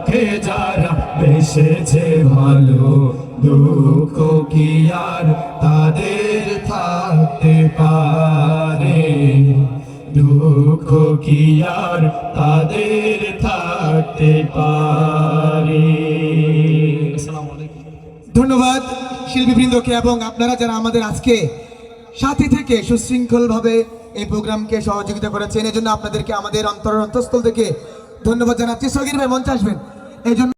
আল্লাহকে যারা বেসেছে ভালো দুঃখ কি আর তাদের থাকতে পারে? দুঃখ কি আর তাদের থাকতে পারে? ধন্যবাদ শিল্পীবৃন্দকে এবং আপনারা যারা আমাদের আজকে সাথী থেকে সুশৃঙ্খলভাবে এই প্রোগ্রামকে সহযোগিতা করেছেন এই জন্য আপনাদেরকে আমাদের অন্তর অন্তঃস্থল থেকে ধন্যবাদ জানাচ্ছি। সগির ভাই মঞ্চে আসবেন। এই জন্য